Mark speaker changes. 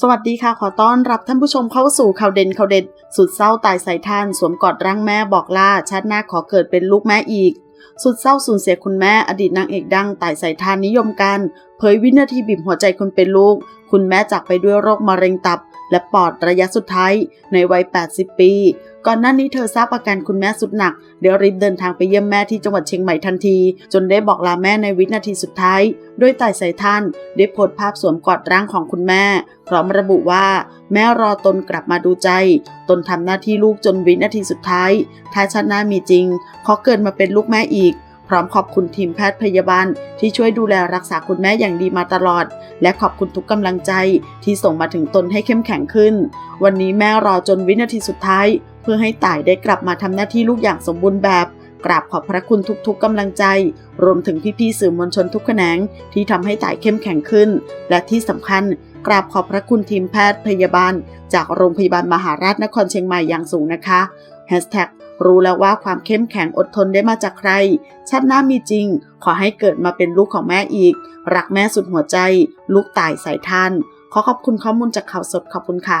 Speaker 1: สวัสดีค่ะ ขอต้อนรับท่านผู้ชมเข้าสู่ข่าวเด่นข่าวเด็ด สุดเศร้าตายใส่ท่าน สวมกอดร่างแม่บอกลาชาติหน้าขอเกิดเป็นลูกแม่อีก สุดเศร้าสูญเสียคุณแม่อดีตนางเอกดังตายใส่ท่านนิยมกัน เผยวินาทีบีบหัวใจคนเป็นลูก คุณแม่จากไปด้วยโรคมะเร็งตับ และปอดระยะสุดท้ายในวัย 80 ปี ก่อนหน้านี้เธอทราบอาการคุณแม่สุดหนัก เดี๋ยวรีบเดินทางไปเยี่ยมแม่ที่จังหวัดเชียงใหม่ทันที จนได้บอกลาแม่ในวินาทีสุดท้ายด้วยตายใส่ท่าน ได้โพสต์ภาพสวมกอดร่างของคุณแม่ พร้อมระบุว่า แม่รอตนกลับมาดูใจ ตนทำหน้าที่ลูกจนวินาทีสุดท้าย ถ้าชาติหน้ามีจริงขอเกิดมาเป็นลูกแม่อีก ร้อมขอบคุณทีมแพทย์พยาบาล ที่ช่วยดูแลรักษาคุณแม่อย่างดีมาตลอด และขอบคุณทุกกำลังใจที่ส่งมาถึงตนให้เข้มแข็งขึ้น วันนี้แม่รอจนวินาทีสุดท้าย เพื่อให้ต่ายได้กลับมาทำหน้าที่ลูกอย่างสมบูรณ์แบบ กราบขอบพระคุณทุกๆกำลังใจ รวมถึงพี่ๆสื่อมวลชนทุกแขนงที่ทำให้ต่ายเข้มแข็งขึ้น และที่สำคัญกราบขอบพระคุณทีมแพทย์พยาบาล จากโรงพยาบาลมหาราชนครเชียงใหม่อย่างสูงนะคะ รู้แล้วว่าความเข้มแข็งอดทนได้มาจากใคร ชาติหน้ามีจริง ขอให้เกิดมาเป็นลูกของแม่อีก รักแม่สุดหัวใจ ลูกตายสายทาน ขอขอบคุณข้อมูลจากข่าวสดขอบคุณค่ะ